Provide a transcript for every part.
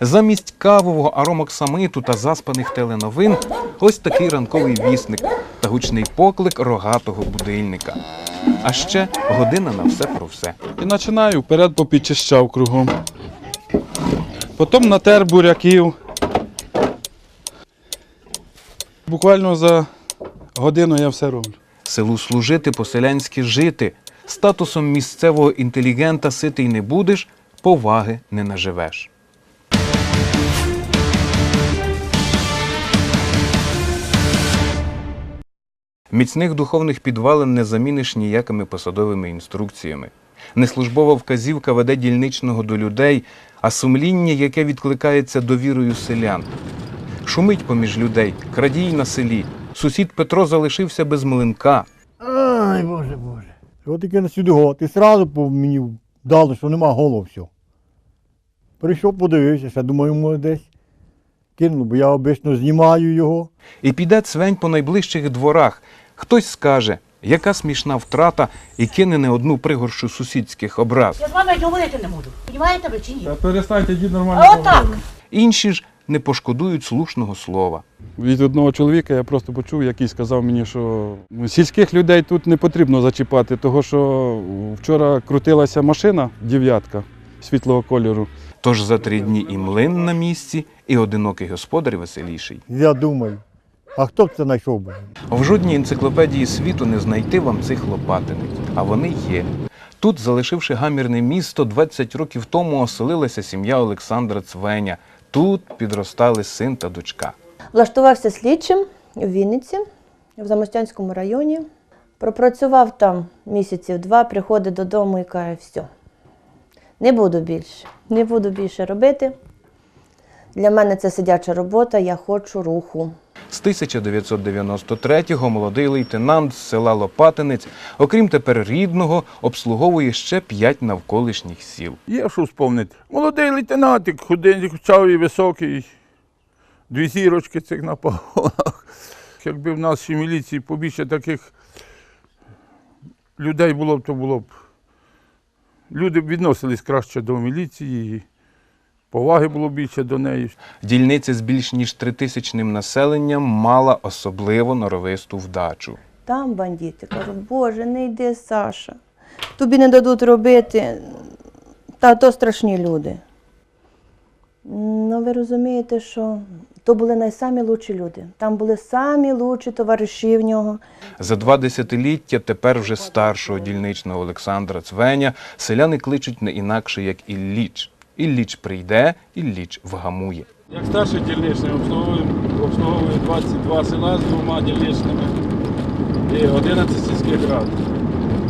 Замість кавового аромоксамиту та заспаних теленовин ось такий ранковий вісник та гучний поклик рогатого будильника. А ще година на все про все. І починаю вперед попідчищав кругом. Потім натер буряків. Буквально за годину я все роблю. Селу служити по-селянськи жити. Статусом місцевого інтелігента ситий не будеш, поваги не наживеш. Міцних духовних підвалин не заміниш ніякими посадовими інструкціями. Неслужбова вказівка веде дільничного до людей, а сумління, яке відкликається довірою селян. Шумить поміж людей, крадій на селі. Сусід Петро залишився без млинка. Боже. От таке на сюди. Ти сразу по мені дали, що нема голов все. Прийшов, подивився, ще думаю, може десь. Кинув, бо я обично знімаю його. І піде цвень по найближчих дворах. Хтось скаже, яка смішна втрата, і кине не одну пригоршу сусідських образ. Я з вами говорити не можу. Понімаєте ви чи ні? Та перестаньте дід нормально. А отак. Інші ж не пошкодують слушного слова. Від одного чоловіка я просто почув, який сказав мені, що сільських людей тут не потрібно зачіпати, того що вчора крутилася машина, дев'ятка світлого кольору. Тож за три дні і млин на місці, і одинокий господар веселіший. Я думаю, а хто б це знайшов би? В жодній енциклопедії світу не знайти вам цих лопатиниць, а вони є. Тут, залишивши гамірне місто, 20 років тому оселилася сім'я Олександра Цвеня. Тут підростали син та дочка. Влаштувався слідчим у Вінниці, в Замостянському районі. Пропрацював там місяців два, приходить додому і каже, все, не буду більше, не буду більше робити. Для мене це сидяча робота, я хочу руху. З 1993-го молодий лейтенант з села Лопатинець, окрім тепер рідного, обслуговує ще п'ять навколишніх сіл. Є що вспомнити. Молодий лейтенантик, худенький, кучавий, високий, дві зірочки цих на погонах. Якби в нашій міліції побільше таких людей було б, то було б. Люди б відносились краще до міліції, поваги було більше до неї. Дільниця з більш ніж тритисячним населенням мала особливо норовисту вдачу. Там бандити кажуть, Боже, не йди, Саша. Тобі не дадуть робити. Та то страшні люди. Ну, ви розумієте, що то були найсамі лучші люди. Там були самі лучші товариші в нього. За два десятиліття тепер вже старшого дільничного Олександра Цвеня селяни кличуть не інакше, як Ілліч. Ілліч прийде, Ілліч вгамує. Як старший дільничний обслуговую, обслуговую 22 села з двома дільничними і 11 сільських рад.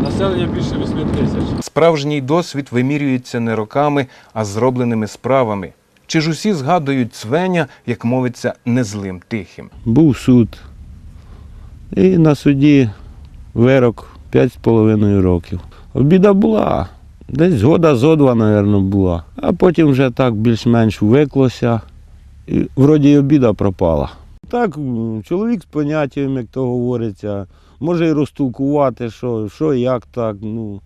Населення більше 8 тисяч. Справжній досвід вимірюється не роками, а зробленими справами. Чи ж усі згадують Цвеня, як мовиться, незлим тихим? був суд. І на суді вирок 5,5 років. Біда була. Десь згода зо два, мабуть, була. А потім вже так більш-менш виклося. І вроді й обіда пропала. Так, чоловік з поняттям, як то говориться, може і розтолкувати, що, що як так, ну,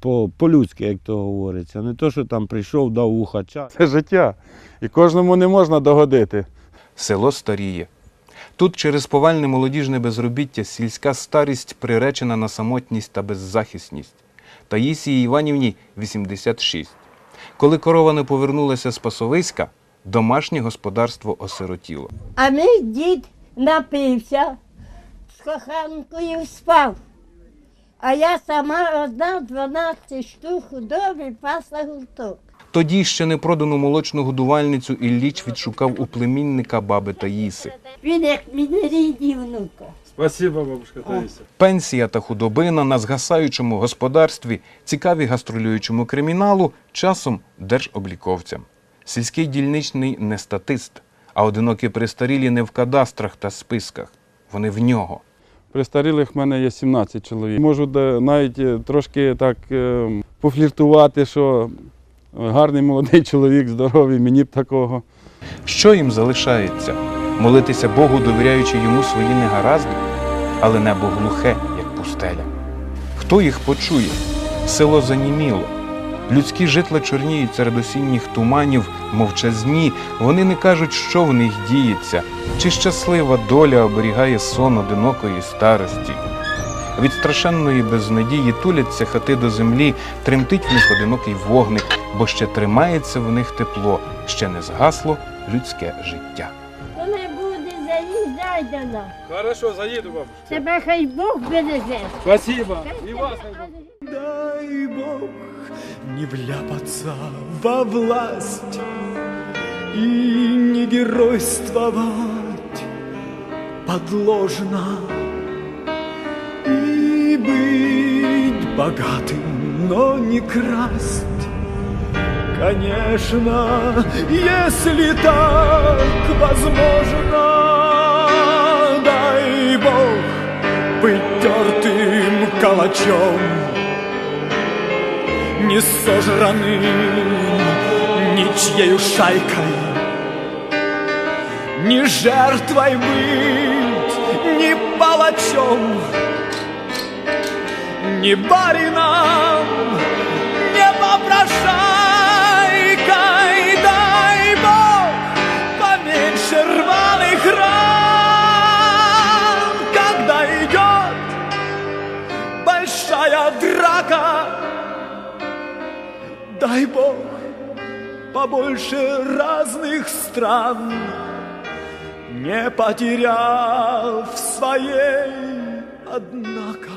по- по-людськи, як то говориться. Не то, що там прийшов, дав вухача. Це життя. І кожному не можна догодити. Село старіє. Тут через повальне молодіжне безробіття сільська старість приречена на самотність та беззахисність. Таїсії Іванівні 86. Коли корова не повернулася з пасовиська, домашнє господарство осиротіло. А мій дід напився, з коханкою спав. А я сама одна 12 штук худоби пасла гурток. Тоді ще не продану молочну годувальницю Ілліч відшукав у племінника баби Таїси. Він як мені рідні внука. Спасибо, бабушка Таїся. Пенсія та худобина на згасаючому господарстві, цікаві гастролюючому криміналу, часом держобліковцям. Сільський дільничний не статист, а одинокі престарілі не в кадастрах та списках. Вони в нього. Престарілих в мене є 17 чоловік. Можу навіть е, трошки так е, пофліртувати, що гарний молодий чоловік, здоровий, мені б такого. Що їм залишається? Молитися Богу, довіряючи йому свої негаразди, але небо глухе, як пустеля. Хто їх почує? Село заніміло. Людські житла чорніють серед осінніх туманів, мовчазні. Вони не кажуть, що в них діється, чи щаслива доля оберігає сон одинокої старості. Від страшенної безнадії туляться хати до землі, тремтить в них одинокий вогник, бо ще тримається в них тепло, ще не згасло людське життя. Коли буде, заїжджай до нас. Хорошо, заїду, бабушка. Тебе хай Бог береже. Спасибо. І вас. Дай Бог не вляпаться во власть и не геройствовать подложно и быть богатым, но не красть. Конечно, если так возможно, Быть тертым калачом, не сожранным ничьею шайкой, не жертвой быть, не палачом, не барином, не попрошайкой, Дай Бог побольше разных стран, не потеряв своей, однако.